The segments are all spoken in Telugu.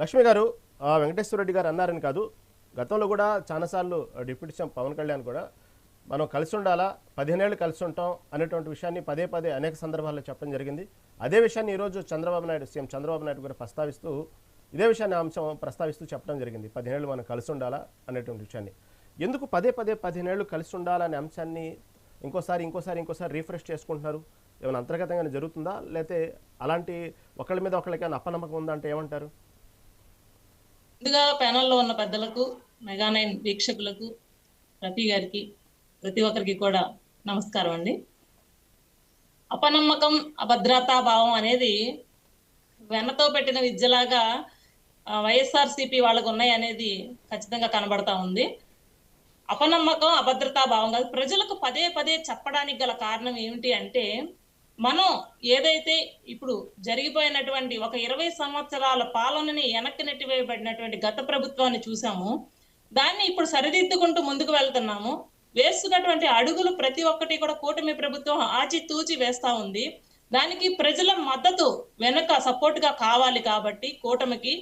లక్ష్మి గారు వెంకటేశ్వర రెడ్డి గారు అన్నారని కాదు గతంలో కూడా చాలాసార్లు డిప్యూటీ సీఎం పవన్ కళ్యాణ్ కూడా మనం కలిసి ఉండాలా పదిహేనేళ్ళు కలిసి ఉంటాం అనేటువంటి విషయాన్ని పదే పదే అనేక సందర్భాల్లో చెప్పడం జరిగింది. అదే విషయాన్ని ఈరోజు చంద్రబాబు నాయుడు సీఎం చంద్రబాబు నాయుడు కూడా ప్రస్తావిస్తూ ఇదే విషయాన్ని అంశం ప్రస్తావిస్తూ చెప్పడం జరిగింది. పదిహేనేళ్ళు మనం కలిసి ఉండాలా అనేటువంటి విషయాన్ని. ఎందుకు పదే పదే పదిహేనేళ్ళు కలిసి ఉండాలనే అంశాన్ని ఇంకోసారి ఇంకోసారి ఇంకోసారి రీఫ్రెష్ చేసుకుంటున్నారు? ఏమైనా అంతర్గతంగా జరుగుతుందా? లేకపోతే అలాంటి ఒకళ్ళ మీద ఒకళ్ళకి అప్పనమ్మకం ఉందంటే ఏమంటారు? ముందుగా ప్యానల్లో ఉన్న పెద్దలకు మెగా నైన్ వీక్షకులకు రఫీ గారికి ప్రతి ఒక్కరికి కూడా నమస్కారం అండి. అపనమ్మకం అభద్రతా భావం అనేది వెన్నతో పెట్టిన విద్యలాగా వైఎస్ఆర్ సిపి వాళ్ళకు ఉన్నాయి అనేది ఖచ్చితంగా కనబడతా ఉంది. అపనమ్మకం అభద్రతా భావం కాదు. ప్రజలకు పదే పదే చెప్పడానికి గల కారణం ఏమిటి అంటే మనం ఏదైతే ఇప్పుడు జరిగిపోయినటువంటి ఒక ఇరవై సంవత్సరాల పాలనని వెనక్కి నెట్టివేయబడినటువంటి గత ప్రభుత్వాన్ని చూసాము. దాన్ని ఇప్పుడు సరిదిద్దుకుంటూ ముందుకు వెళ్తున్నాము. వేస్తున్నటువంటి అడుగులు ప్రతి ఒక్కటి కూడా కూటమి ప్రభుత్వం ఆచితూచి వేస్తా ఉంది. దానికి ప్రజల మద్దతు వెనుక సపోర్ట్గా కావాలి కాబట్టి కూటమికి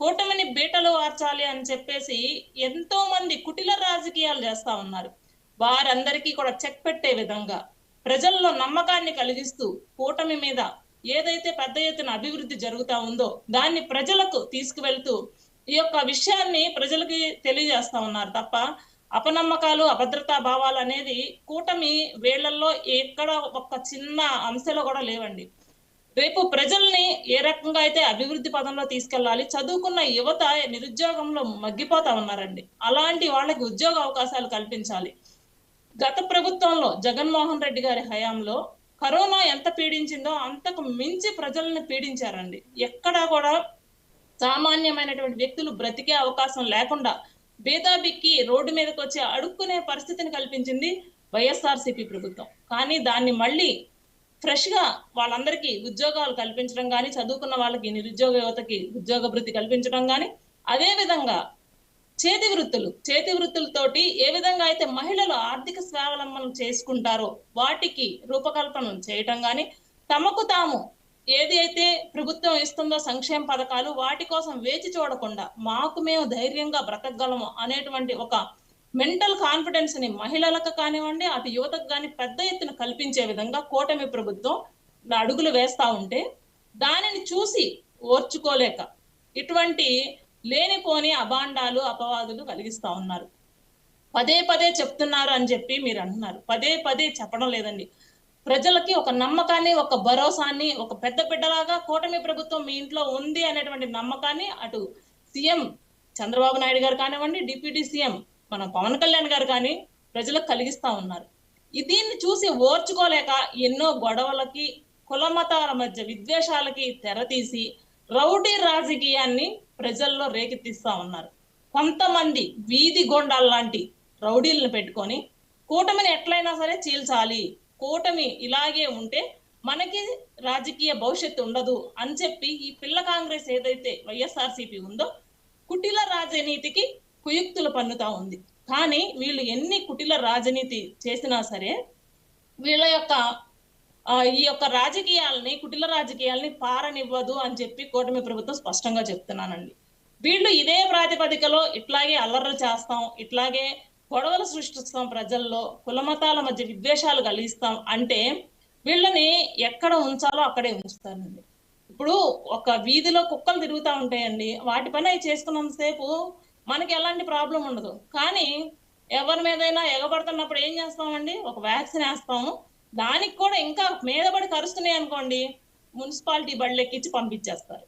కూటమిని బీటలు వార్చాలి అని చెప్పేసి ఎంతో మంది కుటిల రాజకీయాలు చేస్తా ఉన్నారు. వారందరికీ కూడా చెక్ పెట్టే విధంగా ప్రజల్లో నమ్మకాన్ని కలిగిస్తూ కూటమి మీద ఏదైతే పెద్ద ఎత్తున అభివృద్ధి జరుగుతా ఉందో దాన్ని ప్రజలకు తీసుకువెళ్తూ ఈ యొక్క విషయాన్ని ప్రజలకి తెలియజేస్తా ఉన్నారు తప్ప అపనమ్మకాలు అభద్రతా భావాలు అనేది కూటమి వేళ్ళలో ఎక్కడ ఒక చిన్న అంశలో కూడా లేవండి. రేపు ప్రజల్ని ఏ రకంగా అయితే అభివృద్ధి పదంలో తీసుకెళ్ళాలి చదువుకున్న యువత నిరుద్యోగంలో మగ్గిపోతా ఉన్నారండి. అలాంటి వాళ్ళకి ఉద్యోగ అవకాశాలు కల్పించాలి. గత ప్రభుత్వంలో జగన్మోహన్ రెడ్డి గారి హయాంలో కరోనా ఎంత పీడించిందో అంతకు మించి ప్రజల్ని పీడించారండి. ఎక్కడా కూడా సామాన్యమైనటువంటి వ్యక్తులు బ్రతికే అవకాశం లేకుండా బేదాబిక్కి రోడ్డు మీదకి వచ్చి అడుక్కునే పరిస్థితిని కల్పించింది వైఎస్ఆర్సీపీ ప్రభుత్వం. కానీ దాన్ని మళ్ళీ ఫ్రెష్గా వాళ్ళందరికీ ఉద్యోగాలు కల్పించడం కానీ చదువుకున్న వాళ్ళకి నిరుద్యోగ యువతకి ఉద్యోగ వృత్తి కల్పించడం కానీ అదే విధంగా చేతి వృత్తులు చేతి వృత్తులతోటి ఏ విధంగా అయితే మహిళలు ఆర్థిక స్వావలంబనం చేసుకుంటారో వాటికి రూపకల్పన చేయటం కానీ తమకు తాము ఏది అయితే ప్రభుత్వం ఇస్తుందో సంక్షేమ పథకాలు వాటి కోసం వేచి చూడకుండా మాకు మేము ధైర్యంగా బ్రతకగలము అనేటువంటి ఒక మెంటల్ కాన్ఫిడెన్స్ని మహిళలకు కానివ్వండి అటు యువతకు కానీ పెద్ద ఎత్తున కల్పించే విధంగా కూటమి ప్రభుత్వం అడుగులు వేస్తా ఉంటే దానిని చూసి ఓర్చుకోలేక ఇటువంటి లేనిపోని అభాండాలు అపవాదులు కలిగిస్తా ఉన్నారు. పదే పదే చెప్తున్నారు అని చెప్పి మీరు అంటున్నారు. పదే పదే చెప్పడం లేదండి. ప్రజలకి ఒక నమ్మకాన్ని ఒక భరోసాన్ని ఒక పెద్ద బిడ్డలాగా కూటమి ప్రభుత్వం మీ ఇంట్లో ఉంది అనేటువంటి నమ్మకాన్ని అటు సీఎం చంద్రబాబు నాయుడు గారు కానివ్వండి డిప్యూటీ సీఎం మన పవన్ కళ్యాణ్ గారు కానీ ప్రజలకు కలిగిస్తా ఉన్నారు. దీన్ని చూసి ఓర్చుకోలేక ఎన్నో గొడవలకి కుల మతాల మధ్య విద్వేషాలకి తెరతీసి రౌడీ రాజకీయాన్ని ప్రజల్లో రేకెత్తిస్తా ఉన్నారు. కొంతమంది వీధి గొండాల లాంటి రౌడీలను పెట్టుకొని కూటమిని ఎట్లయినా సరే చీల్చాలి. కూటమి ఇలాగే ఉంటే మనకి రాజకీయ భవిష్యత్తు ఉండదు అని చెప్పి ఈ పిల్ల కాంగ్రెస్ ఏదైతే వైఎస్ఆర్సీపీ ఉందో కుటిల రాజనీతికి కుయుక్తులు పన్నుతా ఉంది. కానీ వీళ్ళు ఎన్ని కుటిల రాజనీతి చేసినా సరే వీళ్ళ యొక్క ఈ యొక్క రాజకీయాలని కుటిల రాజకీయాలని పారనివ్వదు అని చెప్పి కూటమి ప్రభుత్వం స్పష్టంగా చెప్తున్నానండి. వీళ్ళు ఇదే ప్రాతిపదికలో ఇట్లాగే అల్లర్లు చేస్తాం ఇట్లాగే గొడవలు సృష్టిస్తాం ప్రజల్లో కులమతాల మధ్య విద్వేషాలు కలిగిస్తాం అంటే వీళ్ళని ఎక్కడ ఉంచాలో అక్కడే ఉంచుతారండి ఇప్పుడు ఒక వీధిలో కుక్కలు తిరుగుతూ ఉంటాయండి వాటి పని అవి చేసుకున్నంతసేపు మనకి ఎలాంటి ప్రాబ్లం ఉండదు. కానీ ఎవరి మీదైనా ఎగబడుతున్నప్పుడు ఏం చేస్తామండి? ఒక వ్యాక్సిన్ వేస్తాము దానికి కూడా ఇంకా మీదబడి కరుస్తున్నాయి అనుకోండి మున్సిపాలిటీ బళ్ళు ఎక్కించి పంపించేస్తారు.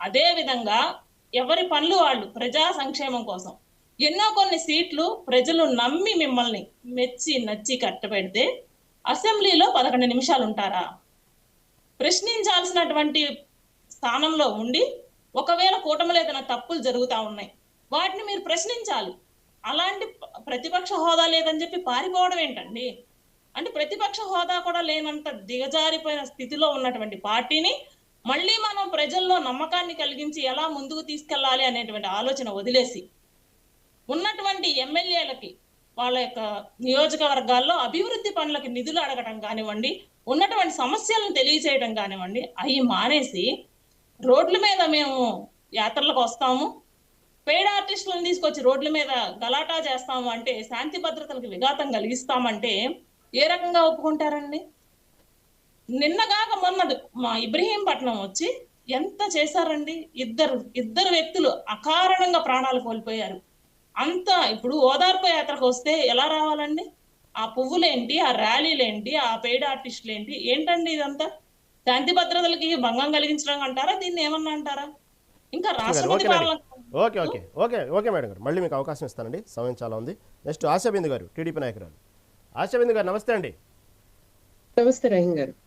అదే విధంగా ఎవరి పనులు వాళ్ళు ప్రజా సంక్షేమం కోసం. ఎన్నో కొన్ని సీట్లు ప్రజలు నమ్మి మిమ్మల్ని మెచ్చి నచ్చి కట్టబెడితే అసెంబ్లీలో పదకొండు నిమిషాలు ఉంటారా? ప్రశ్నించాల్సినటువంటి స్థానంలో ఉండి ఒకవేళ కూటమిలో ఏదైనా తప్పులు జరుగుతూ ఉన్నాయి వాటిని మీరు ప్రశ్నించాలి. అలాంటి ప్రతిపక్ష హోదా లేదని చెప్పి పారిపోవడం ఏంటండి? అంటే ప్రతిపక్ష హోదా కూడా లేనంత దిగజారిపోయిన స్థితిలో ఉన్నటువంటి పార్టీని మళ్ళీ మనం ప్రజల్లో నమ్మకాన్ని కలిగించి ఎలా ముందుకు తీసుకెళ్ళాలి అనేటువంటి ఆలోచన వదిలేసి ఉన్నటువంటి ఎమ్మెల్యేలకి వాళ్ళ యొక్క నియోజకవర్గాల్లో అభివృద్ధి పనులకి నిధులు అడగడం కానివ్వండి ఉన్నటువంటి సమస్యలను తెలియచేయడం కానివ్వండి అవి మానేసి రోడ్ల మీద మేము యాత్రలకు వస్తాము. పేడ ఆర్టిస్టులను తీసుకొచ్చి రోడ్ల మీద గలాటా చేస్తాము అంటే శాంతి భద్రతలకు విఘాతం కలిగిస్తామంటే ఏ రకంగా ఒప్పుకుంటారండి? నిన్నగాక మొన్న మా ఇబ్రహీంపట్నం వచ్చి ఎంత చేశారండి? ఇద్దరు ఇద్దరు వ్యక్తులు అకారణంగా ప్రాణాలు కోల్పోయారు. అంత ఇప్పుడు ఓదార్పు యాత్రకు వస్తే ఎలా రావాలండి? ఆ పువ్వులేంటి ఆ ర్యాలీలేంటి ఆ పెయిడ్ ఆర్టిస్టులు ఏంటి ఏంటండి ఇదంతా? శాంతి భద్రతలకి భంగం కలిగించడం అంటారా? దీన్ని ఏమన్నా అంటారా? ఇంకా రాష్ట్రపతి ఓకే. ఓకే ఓకే మేడం గారు. మళ్ళీ మీకు అవకాశం ఇస్తానండి. సమయం చాలా ఉంది. నెక్స్ట్ ఆశాబిందు గారు టీడీపీ నాయకురాలు. ఆశాబిందు గారు నమస్తే అండి. నమస్తే రహీం గారు.